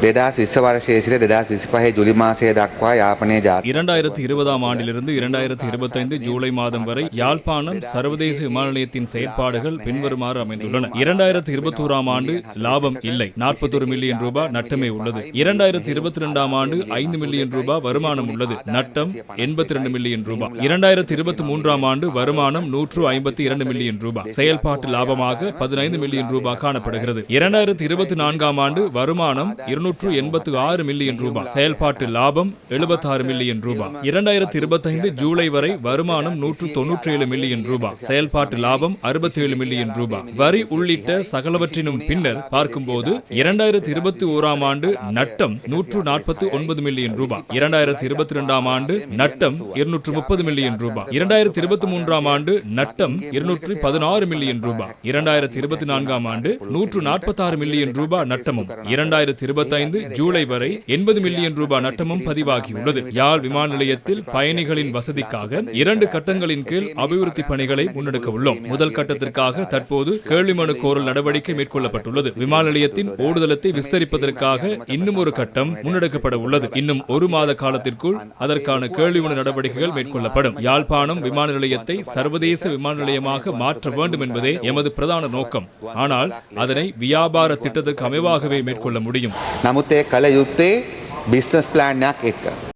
දෙදස් විශ්ව වර්ෂයේ සිට දෙදස් විසිපහේ ජුලි මාසය දක්වා යාපනය ජාති இரண்டாயிரத்தி இருபதாம் ஆண்டிலிருந்து இரண்டாயிரத்தி இருபத்தைந்து ஜூலை மாதம் வரை யாழ்ப்பாணம் சர்வதேச விமான நிலையத்தின் செயற்பாடுகள் பின்வருமாறு அமைந்துள்ளன இரண்டாயிரத்தி இருபத்தோராம் ஆண்டு லாபம் இல்லை நாற்பத்தொரு மில்லியன் ரூபாய் நட்டமே உள்ளது இரண்டாயிரத்தி இருபத்தி ரெண்டாம் ஆண்டு ஐந்து மில்லியன் ரூபாய் வருமானம் உள்ளது நட்டம் எண்பத்தி ரெண்டு மில்லியன் ரூபாய் இரண்டாயிரத்தி இருபத்தி மூன்றாம் ஆண்டு வருமானம் நூற்று ஐம்பத்தி இரண்டு மில்லியன் ரூபாய் செயல்பாட்டு லாபமாக பதினைந்து மில்லியன் ரூபாய் காணப்படுகிறது இரண்டாயிரத்தி இருபத்தி நான்காம் ஆண்டு வருமானம் இருநூற்று எண்பத்து ஆறு மில்லியன் ரூபாய். செயல்பாட்டு லாபம் எழுபத்தாறு மில்லியன் ரூபாய். இரண்டாயிரத்தி இருபத்தைந்து ஜூலை வரை வருமானம் நூற்று தொன்னூற்றி ஏழு மில்லியன் ரூபாய். செயல்பாட்டு லாபம் அறுபத்தி ஏழு மில்லியன் ரூபாய். வரி உள்ளிட்ட சகலவற்றினும் பின்னர் பார்க்கும்போது இரண்டாயிரத்தி இருபத்தி ஓராம் ஆண்டு நட்டம் நூற்று நாற்பத்தி ஒன்பது மில்லியன் ரூபாய். இரண்டாயிரத்தி இருபத்தி இரண்டாம் ஆண்டு நட்டம் இருநூற்று முப்பது மில்லியன் ரூபாய். இரண்டாயிரத்தி இருபத்தி மூன்றாம் ஆண்டு நட்டம் இருநூற்று பதினாறு மில்லியன் ரூபாய். இரண்டாயிரத்தி இருபத்தி நான்காம் ஆண்டு நூற்று நாற்பத்தி ஆறு மில்லியன் ரூபாய் நட்டமும். இரண்டாயிரத்தி இருபத்தி ஐந்து ஜூலை வரை எண்பது மில்லியன் ரூபாய் நட்டமும் பதிவாகியுள்ளது. யாழ் விமான நிலையத்தில் பயணிகளின் வசதிக்காக இரண்டு கட்டங்களின் கீழ் அபிவிருத்தி பணிகளை முன்னெடுக்க உள்ளோம். முதல் கட்டத்திற்காக தற்போது கேள்வி மனு கோரல் நடவடிக்கை மேற்கொள்ளப்பட்டுள்ளது. விமான நிலையத்தின் ஓடுதளத்தை விஸ்தரிப்பதற்காக இன்னும் ஒரு கட்டம் முன்னெடுக்கப்பட உள்ளது. இன்னும் ஒரு மாத காலத்திற்குள் அதற்கான கேள்வி மனு நடவடிக்கைகள் மேற்கொள்ளப்படும். யாழ்ப்பாணம் விமான நிலையத்தை சர்வதேச விமான நிலையமாக மாற்ற வேண்டும் என்பதே எமது பிரதான நோக்கம். ஆனால் அதனை வியாபார திட்டத்திற்கு அமைவாகவே மேற்கொள்ள முடியும். නමුත් ඒ කළ යුත්තේ බිස්නස් ප්ලෑන්යක් එක්ක.